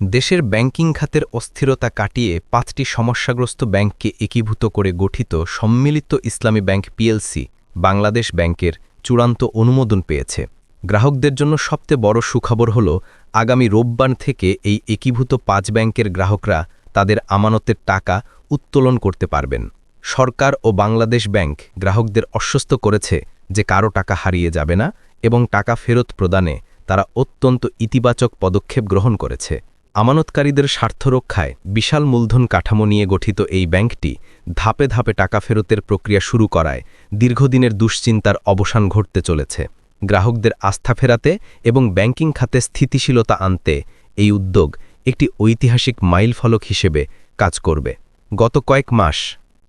দেশের ব্যাংকিং খাতের অস্থিরতা কাটিয়ে পাঁচটি সমস্যাগ্রস্ত ব্যাংককে একীভূত করে গঠিত সম্মিলিত ইসলামী ব্যাংক পিএলসি বাংলাদেশ ব্যাংকের চূড়ান্ত অনুমোদন পেয়েছে। গ্রাহকদের জন্য সবচেয়ে বড় সুখবর হল, আগামী রোববার থেকে এই একীভূত পাঁচ ব্যাংকের গ্রাহকরা তাদের আমানতের টাকা উত্তোলন করতে পারবেন। সরকার ও বাংলাদেশ ব্যাংক গ্রাহকদের অস্বস্ত করেছে যে কারও টাকা হারিয়ে যাবে না এবং টাকা ফেরত প্রদানে তারা অত্যন্ত ইতিবাচক পদক্ষেপ গ্রহণ করেছে। আমানতকারীদের স্বার্থ রক্ষায় বিশাল মূলধন কাঠামো নিয়ে গঠিত এই ব্যাংকটি ধাপে ধাপে টাকা ফেরতের প্রক্রিয়া শুরু করায় দীর্ঘদিনের দুশ্চিন্তার অবসান ঘটতে চলেছে। গ্রাহকদের আস্থা ফেরাতে এবং ব্যাংকিং খাতে স্থিতিশীলতা আনতে এই উদ্যোগ একটি ঐতিহাসিক মাইলফলক হিসেবে কাজ করবে। গত কয়েক মাস,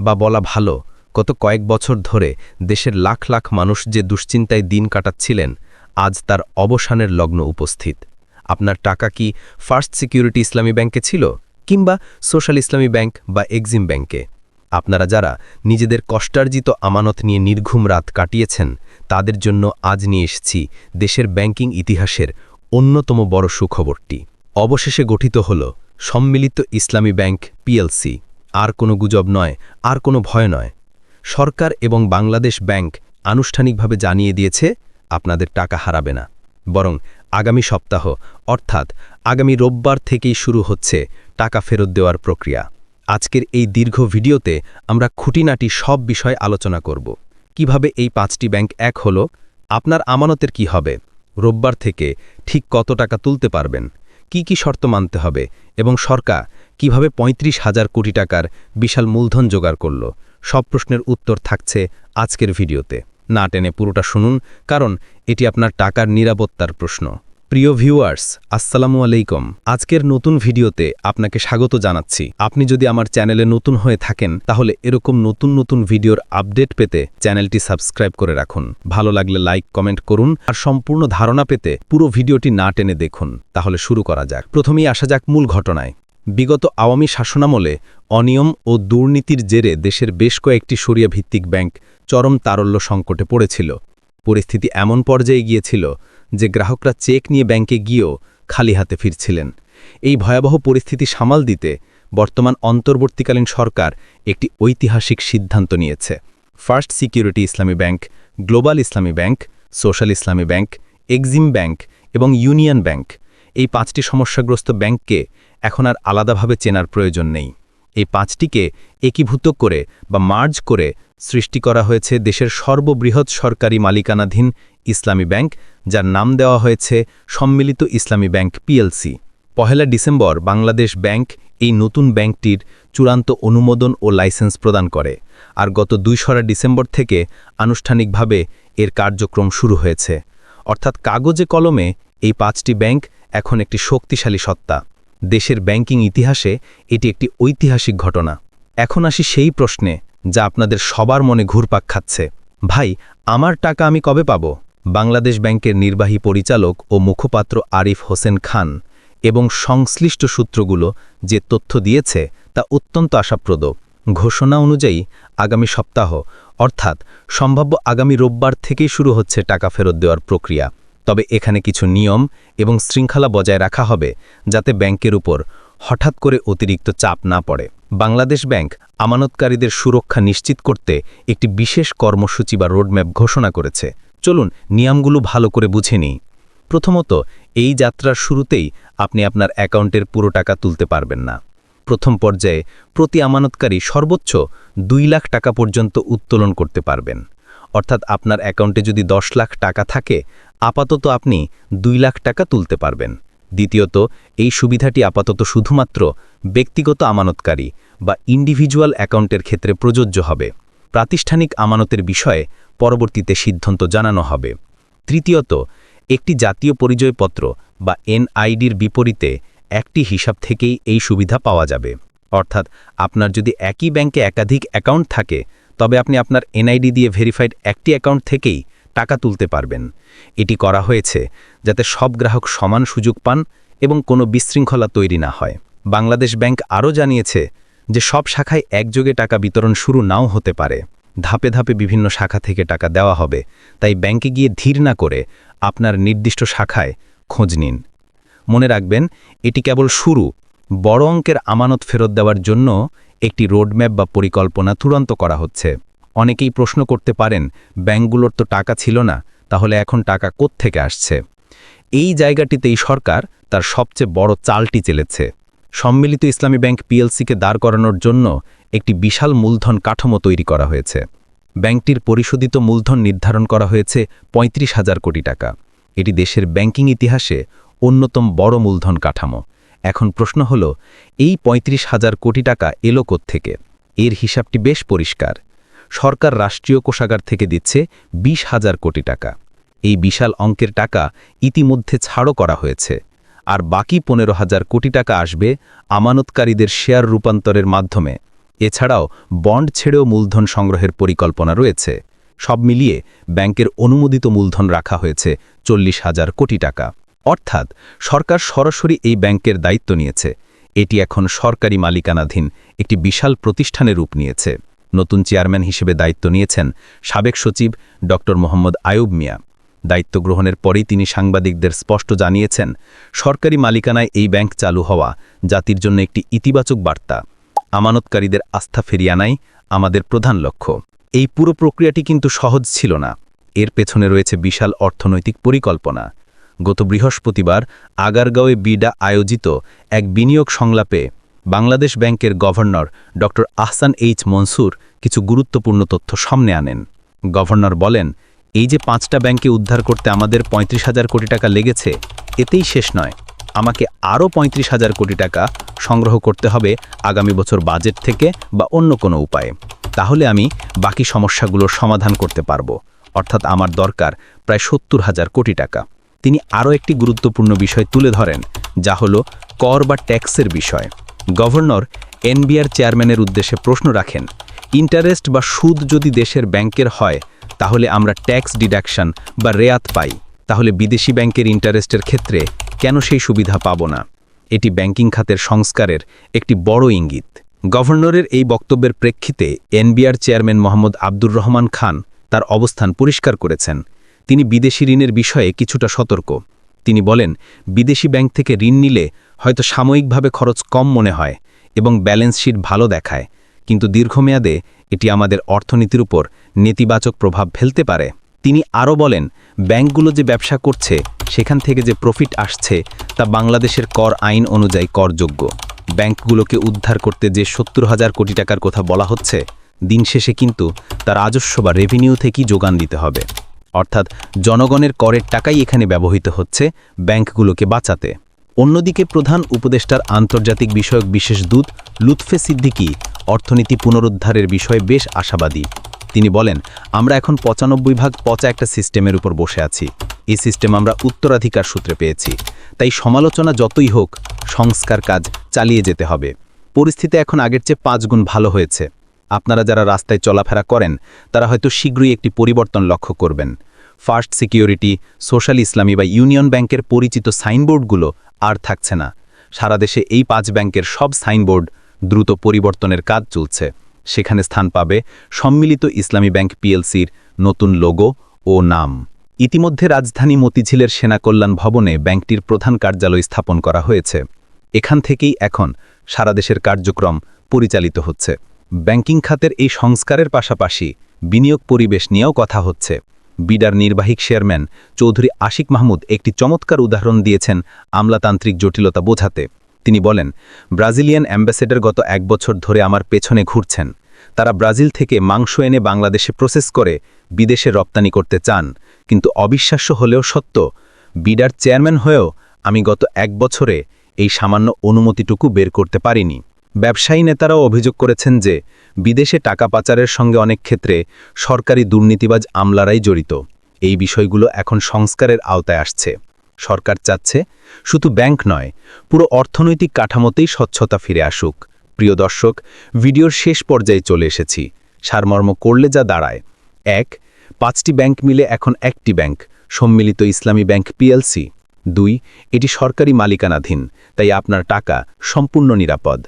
বা বলা ভালো, গত কয়েক বছর ধরে দেশের লাখ লাখ মানুষ যে দুশ্চিন্তায় দিন কাটাচ্ছিলেন, আজ তার অবসানের লগ্ন উপস্থিত। আপনার টাকা কি ফার্স্ট সিকিউরিটি ইসলামী ব্যাংকে ছিল কিংবা সোশ্যাল ইসলামী ব্যাংক বা এক্সিম ব্যাংকে? আপনারা যারা নিজেদের কষ্টার্জিত আমানত নিয়ে নির্ঘুম রাত কাটিয়েছেন, তাদের জন্য আজ নিয়ে এসেছি দেশের ব্যাংকিং ইতিহাসের অন্যতম বড় সুখবরটি। অবশেষে গঠিত হল সম্মিলিত ইসলামী ব্যাংক পিএলসি। আর কোনো গুজব নয়, আর কোনো ভয় নয়। সরকার এবং বাংলাদেশ ব্যাংক আনুষ্ঠানিকভাবে জানিয়ে দিয়েছে, আপনাদের টাকা হারাবে না। বরং আগামী সপ্তাহ, অর্থাৎ আগামী রোববার থেকেই শুরু হচ্ছে টাকা ফেরত দেওয়ার প্রক্রিয়া। আজকের এই দীর্ঘ ভিডিওতে আমরা খুঁটিনাটি সব বিষয় আলোচনা করব। কীভাবে এই পাঁচটি ব্যাংক এক হল? আপনার আমানতের কি হবে? রোববার থেকে ঠিক কত টাকা তুলতে পারবেন? কি কি শর্ত মানতে হবে? এবং সরকার কীভাবে ৩৫ হাজার কোটি টাকার বিশাল মূলধন জোগাড় করল? সব প্রশ্নের উত্তর থাকছে আজকের ভিডিওতে। না টেনে পুরোটা শুনুন, কারণ এটি আপনার টাকার নিরাপত্তার প্রশ্ন। প্রিয় ভিউয়ার্স, আসসালামু আলাইকুম। আজকের নতুন ভিডিওতে আপনাকে স্বাগত জানাচ্ছি। আপনি যদি আমার চ্যানেলে নতুন হয়ে থাকেন, তাহলে এরকম নতুন নতুন ভিডিওর আপডেট পেতে চ্যানেলটি সাবস্ক্রাইব করে রাখুন। ভালো লাগলে লাইক, কমেন্ট করুন, আর সম্পূর্ণ ধারণা পেতে পুরো ভিডিওটি না টেনে দেখুন। তাহলে শুরু করা যাক। প্রথমেই আসা যাক মূল ঘটনায়। বিগত আওয়ামী শাসনামলে অনিয়ম ও দুর্নীতির জেরে দেশের বেশ কয়েকটি সরিয়া ভিত্তিক ব্যাংক চরম তারল্য সংকটে পড়েছিল। পরিস্থিতি এমন পর্যায়ে গিয়েছিল যে গ্রাহকরা চেক নিয়ে ব্যাংকে গিয়েও খালি হাতে ফিরছিলেন। এই ভয়াবহ পরিস্থিতি সামাল দিতে বর্তমান অন্তর্বর্তীকালীন সরকার একটি ঐতিহাসিক সিদ্ধান্ত নিয়েছে। First security Islami bank, global Islami bank, social Islami bank, Exim bank এবং ইউনিয়ন ব্যাংক এই পাঁচটি সমস্যাগ্রস্ত ব্যাংককে এখন আর আলাদাভাবে চেনার প্রয়োজন নেই। এই পাঁচটিকে একীভূত করে বা মার্জ করে সৃষ্টি করা হয়েছে দেশের সর্ববৃহৎ সরকারি মালিকানাধীন ইসলামী ব্যাংক, যার নাম দেওয়া হয়েছে সম্মিলিত ইসলামী ব্যাংক পিএলসি। পহেলা ডিসেম্বর বাংলাদেশ ব্যাংক এই নতুন ব্যাংকটির চূড়ান্ত অনুমোদন ও লাইসেন্স প্রদান করে আর গত দুইশরা ডিসেম্বর থেকে আনুষ্ঠানিকভাবে এর কার্যক্রম শুরু হয়েছে। অর্থাৎ কাগজে কলমে এই পাঁচটি ব্যাংক এখন একটি শক্তিশালী সত্তা। দেশের ব্যাংকিং ইতিহাসে এটি একটি ঐতিহাসিক ঘটনা। এখন আসি সেই প্রশ্নে, যা আপনাদের সবার মনে ঘুরপাক খাচ্ছে। ভাই, আমার টাকা আমি কবে পাব? বাংলাদেশ ব্যাংকের নির্বাহী পরিচালক ও মুখপাত্র আরিফ হোসেন খান এবং সংশ্লিষ্ট সূত্রগুলো যে তথ্য দিয়েছে তা অত্যন্ত আশাপ্রদ। ঘোষণা অনুযায়ী, আগামী সপ্তাহ, অর্থাৎ সম্ভাব্য আগামী রোববার থেকেই শুরু হচ্ছে টাকা ফেরত দেওয়ার প্রক্রিয়া। তবে এখানে কিছু নিয়ম এবং শৃঙ্খলা বজায় রাখা হবে যাতে ব্যাংকের উপর হঠাৎ করে অতিরিক্ত চাপ না পড়ে। বাংলাদেশ ব্যাংক আমানতকারীদের সুরক্ষা নিশ্চিত করতে একটি বিশেষ কর্মসূচি বা রোডম্যাপ ঘোষণা করেছে। চলুন, নিয়মগুলো ভালো করে বুঝে নিই। প্রথমত, এই যাত্রার শুরুতেই আপনি আপনার অ্যাকাউন্টের পুরো টাকা তুলতে পারবেন না। প্রথম পর্যায়ে প্রতি আমানতকারী সর্বোচ্চ দুই লাখ টাকা পর্যন্ত উত্তোলন করতে পারবেন। অর্থাৎ আপনার অ্যাকাউন্টে যদি দশ লাখ টাকা থাকে, আপাতত আপনি দুই লাখ টাকা তুলতে পারবেন। দ্বিতীয়ত, এই সুবিধাটি আপাতত শুধুমাত্র ব্যক্তিগত আমানতকারী বা ইন্ডিভিজুয়াল অ্যাকাউন্টের ক্ষেত্রে প্রযোজ্য হবে। প্রাতিষ্ঠানিক আমানতের বিষয়ে পরবর্তীতে সিদ্ধান্ত জানানো হবে। তৃতীয়ত, একটি জাতীয় পরিচয়পত্র বা এনআইডির বিপরীতে একটি হিসাব থেকেই এই সুবিধা পাওয়া যাবে। অর্থাৎ আপনার যদি একই ব্যাংকে একাধিক অ্যাকাউন্ট থাকে তবে আপনি আপনার এনআইডি দিয়ে ভেরিফাইড একটি অ্যাকাউন্ট থেকেই টাকা তুলতে পারবেন। এটি করা হয়েছে যাতে সব গ্রাহক সমান সুযোগ পান এবং কোনো বিশৃঙ্খলা তৈরি না হয়। বাংলাদেশ ব্যাংক আরও জানিয়েছে যে সব শাখায় একযোগে টাকা বিতরণ শুরু নাও হতে পারে। ধাপে ধাপে বিভিন্ন শাখা থেকে টাকা দেওয়া হবে, তাই ব্যাংকে গিয়ে ধীর না করে আপনার নির্দিষ্ট শাখায় খোঁজ নিন। মনে রাখবেন, এটি কেবল শুরু বড় অঙ্কের আমানত ফেরত দেওয়ার জন্য একটি রোডম্যাপ বা পরিকল্পনা চূড়ান্ত করা হচ্ছে। অনেকেই প্রশ্ন করতে পারেন, ব্যাংকগুলোর তো টাকা ছিল না, তাহলে এখন টাকা থেকে আসছে? এই জায়গাটিতেই সরকার তার সবচেয়ে বড় চালটি চেলেছে। সম্মিলিত ইসলামী ব্যাংক পিএলসিকে দাঁড় করানোর জন্য একটি বিশাল মূলধন কাঠামো তৈরি করা হয়েছে। ব্যাংকটির পরিশোধিত মূলধন নির্ধারণ করা হয়েছে পঁয়ত্রিশ হাজার কোটি টাকা। এটি দেশের ব্যাংকিং ইতিহাসে অন্যতম বড় মূলধন কাঠামো। এখন প্রশ্ন হল, এই পঁয়ত্রিশ হাজার কোটি টাকা এলো থেকে এর হিসাবটি বেশ পরিষ্কার। সরকার রাষ্ট্রীয় কোষাগার থেকে দিচ্ছে বিশ হাজার কোটি টাকা। এই বিশাল অঙ্কের টাকা ইতিমধ্যে ছাড়ও করা হয়েছে। আর বাকি পনেরো হাজার কোটি টাকা আসবে আমানতকারীদের শেয়ার রূপান্তরের মাধ্যমে। এছাড়াও বন্ড ছেড়েও মূলধন সংগ্রহের পরিকল্পনা রয়েছে। সব মিলিয়ে ব্যাংকের অনুমোদিত মূলধন রাখা হয়েছে চল্লিশ হাজার কোটি টাকা। অর্থাৎ সরকার সরাসরি এই ব্যাংকের দায়িত্ব নিয়েছে। এটি এখন সরকারি মালিকানাধীন একটি বিশাল প্রতিষ্ঠানের রূপ নিয়েছে। নতুন চেয়ারম্যান হিসেবে দায়িত্ব নিয়েছেন সাবেক সচিব ড. মোহাম্মদ আয়ুব মিয়া। দায়িত্ব গ্রহণের পরেই তিনি সাংবাদিকদের স্পষ্ট জানিয়েছেন, সরকারি মালিকানায় এই ব্যাংক চালু হওয়া জাতির জন্য একটি ইতিবাচক বার্তা। আমানতকারীদের আস্থা ফিরিয়ে আনাই আমাদের প্রধান লক্ষ্য। এই পুরো প্রক্রিয়াটি কিন্তু সহজ ছিল না। এর পেছনে রয়েছে বিশাল অর্থনৈতিক পরিকল্পনা। গত বৃহস্পতিবার আগারগাঁওয়ে বিডা আয়োজিত এক বিনিয়োগ সংলাপে বাংলাদেশ ব্যাংকের গভর্নর ড. আহসান এইচ মনসুর কিছু গুরুত্বপূর্ণ তথ্য সামনে আনেন। গভর্নর বলেন, এই যে পাঁচটা ব্যাংকে উদ্ধার করতে আমাদের পঁয়ত্রিশ হাজার কোটি টাকা লেগেছে, এতেই শেষ নয়। আমাকে আরও পঁয়ত্রিশ হাজার কোটি টাকা সংগ্রহ করতে হবে আগামী বছর বাজেট থেকে বা অন্য কোনো উপায়ে। তাহলে আমি বাকি সমস্যাগুলোর সমাধান করতে পারব। অর্থাৎ আমার দরকার প্রায় সত্তর হাজার কোটি টাকা। তিনি আরও একটি গুরুত্বপূর্ণ বিষয় তুলে ধরেন, যা হল কর বা ট্যাক্সের বিষয়। গভর্নর এনবিআর চেয়ারম্যানের উদ্দেশ্যে প্রশ্ন রাখেন, ইন্টারেস্ট বা সুদ যদি দেশের ব্যাংকের হয়, তাহলে আমরা ট্যাক্স ডিডাকশন বা রেয়াত পাই। তাহলে বিদেশি ব্যাংকের ইন্টারেস্টের ক্ষেত্রে কেন সেই সুবিধা পাব না? এটি ব্যাংকিং খাতের সংস্কারের একটি বড় ইঙ্গিত। গভর্নরের এই বক্তব্যের প্রেক্ষিতে এনবিআর চেয়ারম্যান মোহাম্মদ আব্দুর রহমান খান তার অবস্থান পরিষ্কার করেছেন। তিনি বিদেশি ঋণের বিষয়ে কিছুটা সতর্ক। তিনি বলেন, বিদেশি ব্যাংক থেকে ঋণ নিলে হয়তো সাময়িকভাবে খরচ কম মনে হয় এবং ব্যালেন্স শিট ভালো দেখায়, কিন্তু দীর্ঘমেয়াদে এটি আমাদের অর্থনীতির উপর নেতিবাচক প্রভাব ফেলতে পারে। তিনি আরও বলেন, ব্যাংকগুলো যে ব্যবসা করছে, সেখান থেকে যে প্রফিট আসছে, তা বাংলাদেশের কর আইন অনুযায়ী করযোগ্য। ব্যাংকগুলোকে উদ্ধার করতে যে সত্তর হাজার কোটি টাকার কথা বলা হচ্ছে, দিন শেষে কিন্তু তার রাজস্ব বা রেভিনিউ থেকেই যোগান দিতে হবে। অর্থাৎ জনগণের করের টাকাই এখানে ব্যবহৃত হচ্ছে ব্যাংকগুলোকে বাঁচাতে। অন্যদিকে প্রধান উপদেষ্টার আন্তর্জাতিক বিষয়ক বিশেষ দূত লুৎফে সিদ্দিকি অর্থনীতি পুনরুদ্ধারের বিষয়ে বেশ আশাবাদী। তিনি বলেন, আমরা এখন পঁচানব্বই ভাগ পচা একটা সিস্টেমের উপর বসে আছি। এই সিস্টেম আমরা উত্তরাধিকার সূত্রে পেয়েছি। তাই সমালোচনা যতই হোক, সংস্কার কাজ চালিয়ে যেতে হবে। পরিস্থিতি এখন আগের চেয়ে পাঁচ গুণ ভালো হয়েছে। আপনারা যারা রাস্তায় চলাফেরা করেন, তারা হয়তো শীঘ্রই একটি পরিবর্তন লক্ষ্য করবেন। ফার্স্ট সিকিউরিটি, সোশ্যাল ইসলামী বা ইউনিয়ন ব্যাংকের পরিচিত সাইনবোর্ডগুলো আর থাকছে না। সারা দেশে এই পাঁচ ব্যাংকের সব সাইনবোর্ড দ্রুত পরিবর্তনের কাজ চলছে। সেখানে স্থান পাবে সম্মিলিত ইসলামী ব্যাংক পিএলসির নতুন লোগো ও নাম। ইতিমধ্যে রাজধানী মতিঝিলের সেনাকল্যাণ ভবনে ব্যাংকটির প্রধান কার্যালয় স্থাপন করা হয়েছে। এখান থেকেই এখন সারা দেশের কার্যক্রম পরিচালিত হচ্ছে। ব্যাংকিং খাতের এই সংস্কারের পাশাপাশি বিনিয়োগ পরিবেশ নিয়েও কথা হচ্ছে। বিডার নির্বাহী চেয়ারম্যান চৌধুরী আশিক মাহমুদ একটি চমৎকার উদাহরণ দিয়েছেন আমলাতান্ত্রিক জটিলতা বোঝাতে। তিনি বলেন, ব্রাজিলিয়ান অ্যাম্বাসেডার গত এক বছর ধরে আমার পেছনে ঘুরছেন। তারা ব্রাজিল থেকে মাংস এনে বাংলাদেশে প্রসেস করে বিদেশে রপ্তানি করতে চান। কিন্তু অবিশ্বাস্য হলেও সত্য, বিডার চেয়ারম্যান হয়েও আমি গত এক বছরে এই সামান্য অনুমতিটুকু বের করতে পারিনি। ব্যবসায়ী নেতারাও অভিযোগ করেছেন যে, বিদেশে টাকা পাচারের সঙ্গে অনেক ক্ষেত্রে সরকারি দুর্নীতিবাজ আমলারাই জড়িত। এই বিষয়গুলো এখন সংস্কারের আওতায় আসছে। সরকার চাচ্ছে শুধু ব্যাংক নয়, পুরো অর্থনৈতিক কাঠামোতেই স্বচ্ছতা ফিরে আসুক। প্রিয় দর্শক, ভিডিওর শেষ পর্যায়ে চলে এসেছি। সারমর্ম করলে যা দাঁড়ায়। এক, পাঁচটি ব্যাংক মিলে এখন একটি ব্যাংক, সম্মিলিত ইসলামী ব্যাংক পিএলসি। দুই, এটি সরকারি মালিকানাধীন, তাই আপনার টাকা সম্পূর্ণ নিরাপদ।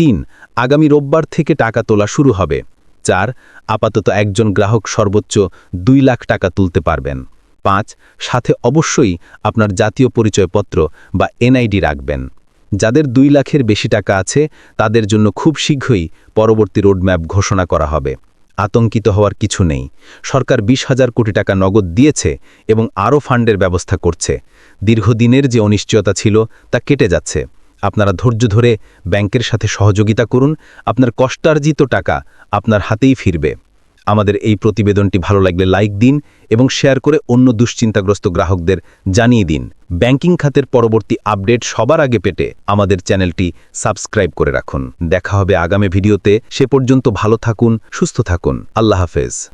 তিন, আগামী রোববার থেকে টাকা তোলা শুরু হবে। চার, আপাতত একজন গ্রাহক সর্বোচ্চ দুই লাখ টাকা তুলতে পারবেন। পাঁচ, সাথে অবশ্যই আপনার জাতীয় পরিচয়পত্র বা এনআইডি রাখবেন। যাদের দুই লাখের বেশি টাকা আছে, তাদের জন্য খুব শীঘ্রই পরবর্তী রোডম্যাপ ঘোষণা করা হবে। আতঙ্কিত হওয়ার কিছু নেই। সরকার বিশ হাজার কোটি টাকা নগদ দিয়েছে এবং আরও ফান্ডের ব্যবস্থা করছে। দীর্ঘদিনের যে অনিশ্চয়তা ছিল, তা কেটে যাচ্ছে। আপনারা ধৈর্য ধরে ব্যাংকের সাথে সহযোগিতা করুন। আপনার কষ্টার্জিত টাকা আপনার হাতেই ফিরবে। আমাদের এই প্রতিবেদনটি ভালো লাগলে লাইক দিন এবং শেয়ার করে অন্য দুশ্চিন্তাগ্রস্ত গ্রাহকদের জানিয়ে দিন। ব্যাংকিং খাতের পরবর্তী আপডেট সবার আগে পেতে আমাদের চ্যানেলটি সাবস্ক্রাইব করে রাখুন। দেখা হবে আগামী ভিডিওতে। সে পর্যন্ত ভালো থাকুন, সুস্থ থাকুন। আল্লাহ হাফেজ।